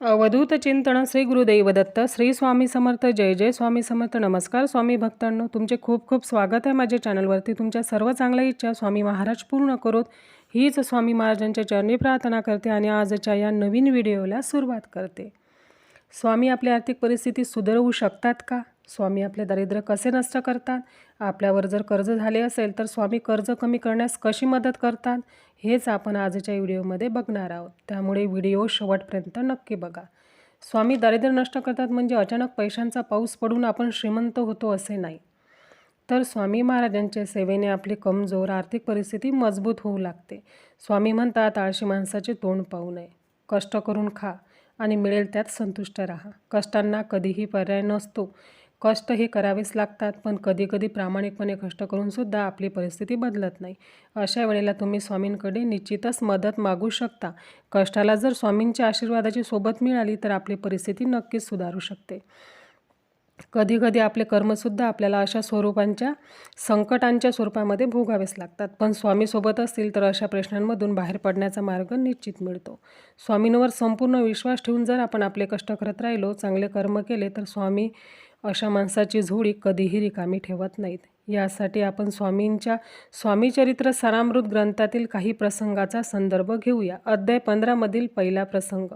अवधूत चिंतन श्री गुरुदेव दत्त श्री स्वामी समर्थ जय जय स्वामी समर्थ नमस्कार स्वामी भक्तांनो तुमचे खूप खूप स्वागत आहे माझ्या चॅनलवरती. तुमच्या सर्व चांगल्या इच्छा स्वामी महाराज पूर्ण करोत. हीच स्वामी महाराजांच्या चरणी प्रार्थना करते आणि आजच्या या नवीन व्हिडिओला सुरुवात करते. स्वामी आपली आर्थिक परिस्थिती सुधारवू शकतात का? स्वामी आपले दारिद्र्य कसे नष्ट करतात? आपल्यावर जर कर्ज झाले असेल तर स्वामी कर्ज कमी करण्यास कशी मदत करतात? हेच आपण आजच्या व्हिडिओमध्ये बघणार आहोत. त्यामुळे व्हिडिओ शेवटपर्यंत नक्की बघा. स्वामी दारिद्र्य नष्ट करतात म्हणजे अचानक पैशांचा पाऊस पडून आपण श्रीमंत होतो असे नाही. तर स्वामी महाराजांच्या सेवेने आपली कमजोर आर्थिक परिस्थिती मजबूत होऊ लागते. स्वामी म्हणतात आळशी माणसाचे तोंड पाहू नये. कष्ट करून खा आणि मिळेल त्यात संतुष्ट राहा. कष्टांना कधीही पर्याय नसतो. कष्ट हे करावेच लागतात पण कधीकधी प्रामाणिकपणे कष्ट करूनसुद्धा आपली परिस्थिती बदलत नाही. अशा वेळेला तुम्ही स्वामींकडे निश्चितच मदत मागू शकता. कष्टाला जर स्वामींच्या आशीर्वादाची सोबत मिळाली तर आपली परिस्थिती नक्कीच सुधारू शकते. कधीकधी आपले कर्मसुद्धा आपल्याला अशा स्वरूपांच्या संकटांच्या स्वरूपामध्ये भोगावेच लागतात. पण स्वामीसोबत असतील तर अशा प्रश्नांमधून बाहेर पडण्याचा मार्ग निश्चित मिळतो. स्वामींवर संपूर्ण विश्वास ठेवून जर आपण आपले कष्ट करत राहिलो चांगले कर्म केले तर स्वामी अशा माणसाची झोळी कधीही रिकामी ठेवत नाहीत. यासाठी आपण स्वामींच्या स्वामीचरित्र सारामृत ग्रंथातील काही प्रसंगाचा संदर्भ घेऊया. अध्याय पंधरामधील पहिला प्रसंग.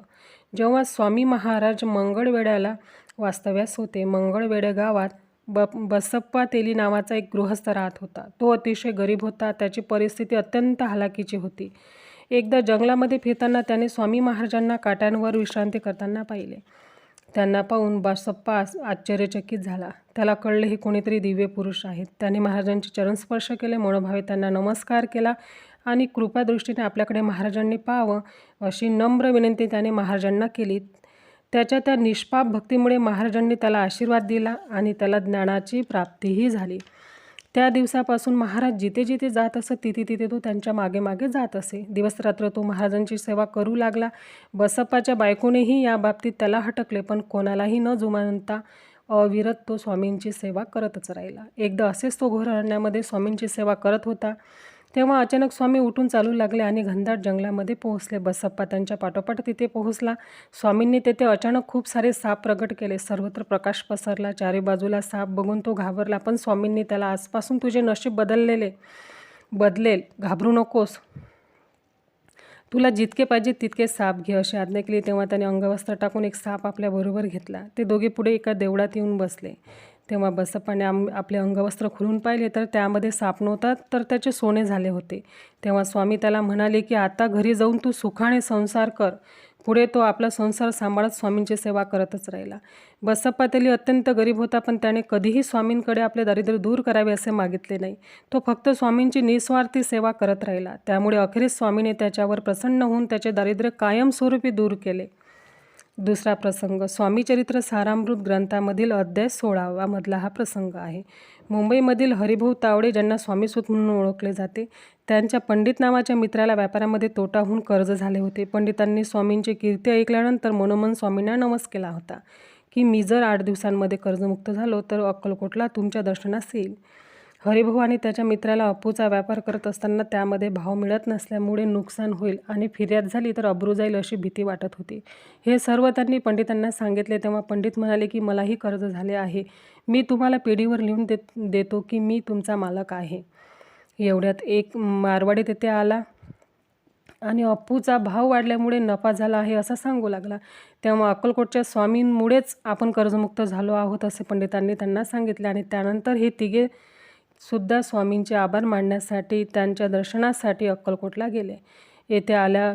जेव्हा स्वामी महाराज मंगळवेड्याला वास्तव्यास होते मंगळवेड्या गावात ब बसप्पा तेली नावाचा एक गृहस्थ राहत होता. तो अतिशय गरीब होता त्याची परिस्थिती अत्यंत हलाखीची होती. एकदा जंगलामध्ये फिरताना त्याने स्वामी महाराजांना काट्यांवर विश्रांती करताना पाहिले. त्यांना पाहून बासप्पा आश्चर्यचकित झाला. त्याला कळले हे कोणीतरी दिव्य पुरुष आहेत. त्याने महाराजांचे चरणस्पर्श केले. मनोभावे त्यांना नमस्कार केला आणि कृपादृष्टीने आपल्याकडे महाराजांनी पाहावं अशी नम्र विनंती त्याने महाराजांना केली. त्याच्या त्या निष्पाप भक्तीमुळे महाराजांनी त्याला आशीर्वाद दिला आणि त्याला ज्ञानाची प्राप्तीही झाली. त्या दिवसापासून महाराज जिथे जिथे जात असत तिथे तिथे तो त्यांच्या मागे मागे जात असे. दिवसरात्र तो महाराजांची सेवा करू लागला. बसप्पाच्या बायकोनेही या बाबतीत त्याला हटकले पण कोणालाही न जुमानता अविरत तो स्वामींची सेवा करतच राहिला. एकदा असेच तो घोर अरण्यामध्ये स्वामींची सेवा करत होता. तेव्हा अचानक स्वामी उठून चालू लागले आणि घनदाट जंगलामध्ये पोहोचले. बसप्पा त्यांच्या पाठोपाठ तिथे पोहोचला. स्वामींनी तेथे अचानक खूप सारे साप प्रगट केले. सर्वत्र प्रकाश पसरला. चारी बाजूला साप बघून तो घाबरला पण स्वामींनी त्याला आजपासून तुझे नशीब बदललेले बदलेल. घाबरू नकोस. तुला जितके पाहिजे तितके साप घे अशी आज्ञा केली. तेव्हा त्याने अंगवस्त्र टाकून एक साप आपल्याबरोबर घेतला. ते दोघे पुढे एका देवळात येऊन बसले. तेव्हा बसप्पाने आम आपले अंगवस्त्र खुलून पाहिले तर त्यामध्ये साप नव्हता तर त्याचे सोने झाले होते. तेव्हा स्वामी त्याला म्हणाले की आता घरी जाऊन तू सुखाने संसार कर. पुढे तो आपला संसार सांभाळत स्वामींची सेवा करतच राहिला. बसप्पा तेली अत्यंत गरीब होता पण त्याने कधीही स्वामींकडे आपले दारिद्र्य दूर करावे असे मागितले नाही. तो फक्त स्वामींची निस्वार्थी सेवा करत राहिला. त्यामुळे अखेरीस स्वामीने त्याच्यावर प्रसन्न होऊन त्याचे दारिद्र्य कायमस्वरूपी दूर केले. दुसरा प्रसंग. स्वामीचरित्र सारामृत ग्रंथामधील अध्याय सोळावामधला हा प्रसंग आहे. मुंबईमधील हरिभाऊ तावडे ज्यांना स्वामीसूत म्हणून ओळखले जाते त्यांच्या पंडित नावाच्या मित्राला व्यापारामध्ये तोटाहून कर्ज झाले होते. पंडितांनी स्वामींची कीर्ती ऐकल्यानंतर मनोमन स्वामींना नमस केला होता की मी जर आठ दिवसांमध्ये कर्जमुक्त झालो तर अक्कलकोटला तुमच्या दर्शनास येईल. हरिभाऊ आणि त्याच्या मित्राला अप्पूचा व्यापार करत असताना त्यामध्ये भाव मिळत नसल्यामुळे नुकसान होईल आणि फिर्याद झाली तर अब्रू जाईल अशी भीती वाटत होती. हे सर्व त्यांनी पंडितांना सांगितले तेव्हा पंडित म्हणाले की मलाही कर्ज झाले आहे. मी तुम्हाला पिढीवर लिहून देत देतो की मी तुमचा मालक आहे. एवढ्यात एक मारवाडी तेथे आला आणि अप्पूचा भाव वाढल्यामुळे नफा झाला आहे असं सांगू लागला. तेव्हा अक्कलकोटच्या स्वामींमुळेच आपण कर्जमुक्त झालो आहोत असे पंडितांनी त्यांना सांगितले आणि त्यानंतर हे तिघे सुद्धा स्वामींचे आभार मांडण्यासाठी त्यांच्या दर्शनासाठी अक्कलकोटला गेले. येथे आल्या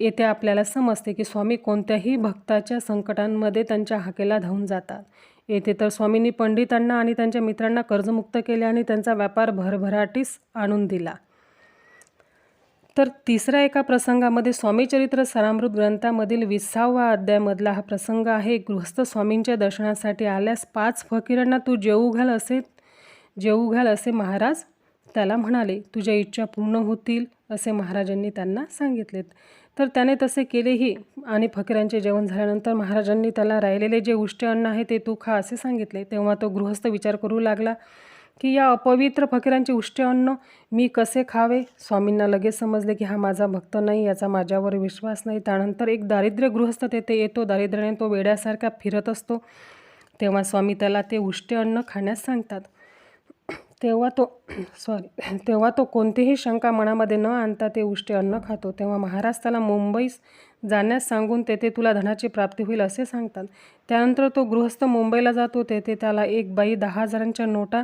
येथे आपल्याला समजते की स्वामी कोणत्याही भक्ताच्या संकटांमध्ये त्यांच्या हाकेला धावून जातात. येथे तर स्वामींनी पंडितांना आणि त्यांच्या मित्रांना कर्जमुक्त केले आणि त्यांचा व्यापार भरभराटीस आणून दिला. तर तिसऱ्या एका प्रसंगामध्ये स्वामीचरित्र सरामृत ग्रंथामधील विसावा अध्यायामधला हा प्रसंग आहे. गृहस्थ स्वामींच्या दर्शनासाठी आल्यास पाच फकीरांना तू जेऊ घाल असे जेऊ घाल असे महाराज. त्याला म्हणाले तुझ्या इच्छा पूर्ण होतील असे महाराजांनी त्यांना सांगितलेत. तर त्याने तसे केलेही आणि फकीरांचे जेवण झाल्यानंतर महाराजांनी त्याला राहिलेले जे उष्टे अन्न आहे ते तू खा असे सांगितले. तेव्हा तो गृहस्थ विचार करू लागला की या अपवित्र फकीरांचे उष्टे अन्न मी कसे खावे? स्वामींना लगेच समजले की हा माझा भक्त नाही याचा माझ्यावर विश्वास नाही. त्यानंतर एक दारिद्र्य गृहस्थ तेथे येतो. दारिद्र्याने तो वेड्यासारखा फिरत असतो. तेव्हा स्वामी त्याला ते उष्टे अन्न खाण्यास सांगतात. तेव्हा तो सॉरी तेव्हा तो कोणतीही शंका मनामध्ये न आणता ते उष्टे अन्न खातो. तेव्हा महाराज त्याला मुंबईस जाण्यास सांगून तेथे तुला धनाची प्राप्ती होईल असे सांगतात. त्यानंतर तो गृहस्थ मुंबईला जातो. तेथे त्याला एक बाई दहा हजारांच्या नोटा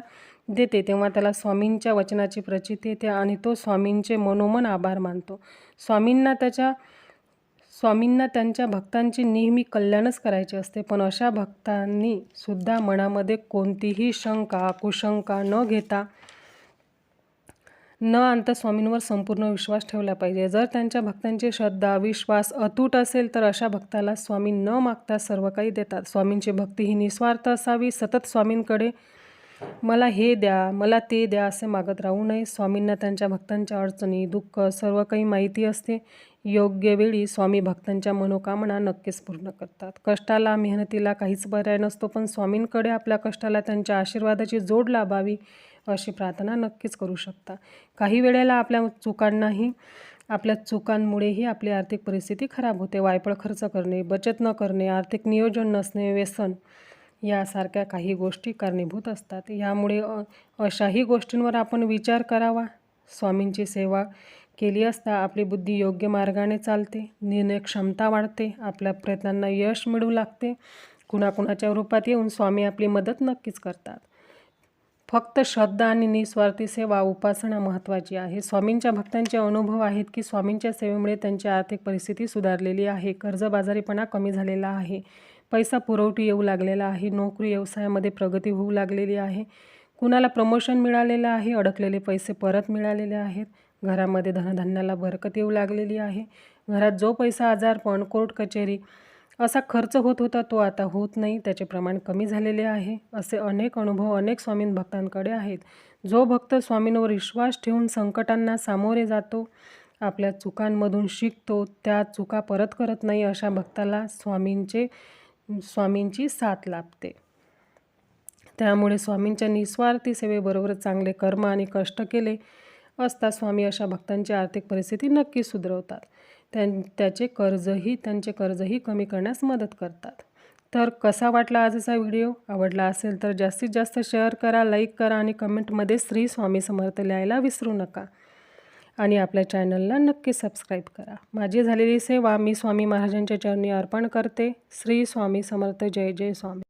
देते. तेव्हा त्याला स्वामींच्या वचनाची प्रचिती येते आणि तो स्वामींचे मनोमन आभार मानतो. स्वामींना त्याच्या स्वामींना त्यांच्या भक्तांची नेहमी कल्याणच करायचे असते पण अशा भक्तांनी सुद्धा मनामध्ये कोणतीही शंका कुशंका न घेता न आणता स्वामींवर संपूर्ण विश्वास ठेवला पाहिजे. जर त्यांच्या भक्तांची श्रद्धा विश्वास अतूट असेल तर अशा भक्ताला स्वामी न मागता सर्व काही देतात. स्वामींची भक्ती ही निस्वार्थ असावी. सतत स्वामींकडे मला हे द्या मला ते द्या असे मागत राहू नये. स्वामींना त्यांच्या भक्तांच्या अडचणी दुःख सर्व काही माहिती असते. योग्य वेळी स्वामी भक्तांच्या मनोकामना नक्कीच पूर्ण करतात. कष्टाला मेहनतीला काहीच पर्याय नसतो पण स्वामींकडे आपल्या कष्टाला त्यांच्या आशीर्वादाची जोड लाभावी अशी प्रार्थना नक्कीच करू शकता. काही वेळेला आपल्या चुकांनाही आपल्या चुकांमुळेही आपली आर्थिक परिस्थिती खराब होते. वायपळ खर्च करणे बचत न करणे आर्थिक नियोजन नसणे व्यसन यासारख्या काही गोष्टी कारणीभूत असतात. यामुळे अशाही गोष्टींवर आपण विचार करावा. स्वामींची सेवा केली असता आपली बुद्धी योग्य मार्गाने चालते निर्णय क्षमता वाढते आपल्या प्रयत्नांना यश मिळू लागते. कुणाकुणाच्या रूपात येऊन स्वामी आपली मदत नक्कीच करतात. फक्त श्रद्धा आणि निस्वार्थी सेवा उपासना महत्त्वाची आहे. स्वामींच्या भक्तांचे अनुभव आहेत की स्वामींच्या सेवेमुळे त्यांची आर्थिक परिस्थिती सुधारलेली आहे कर्जबाजारीपणा कमी झालेला आहे पैसा पुरवठी येऊ लागलेला आहे नोकरी व्यवसायामध्ये प्रगती होऊ लागलेली आहे. कुणाला प्रमोशन मिळालेलं आहे अडकलेले पैसे परत मिळालेले आहेत. घरामध्ये धनधान्याला बरकत येऊ लागलेली आहे. घरात जो पैसा आजारपण कोर्ट कचेरी असा खर्च होत होता तो आता होत नाही. त्याचे प्रमाण कमी झालेले आहे. असे अनेक अनुभव अनेक स्वामीं भक्तांकडे आहेत. जो भक्त स्वामींवर विश्वास ठेवून संकटांना सामोरे जातो आपल्या चुकांमधून शिकतो त्या चुका परत करत नाही अशा भक्ताला स्वामींचे स्वामींची साथ लाभते. त्यामुळे स्वामींच्या निस्वार्थी सेवेबरोबर चांगले कर्म आणि कष्ट केले. असता स्वामी अशा भक्तांची आर्थिक परिस्थिती नक्की सुधरवतात. त्यां त्याचे कर्जही त्यांचे कर्जही कमी करण्यास मदत करतात. तर कसा वाटला आजचा व्हिडिओ? आवडला असेल तर जास्तीत जास्त शेअर करा लाईक करा आणि कमेंटमध्ये श्री स्वामी समर्थ लिहायला विसरू नका. आणि आपल्या चॅनलला नक्की सबस्क्राईब करा. माझी झालेली सेवा मी स्वामी महाराजांच्या चरणी अर्पण करते. श्री स्वामी समर्थ. जय जय स्वामी.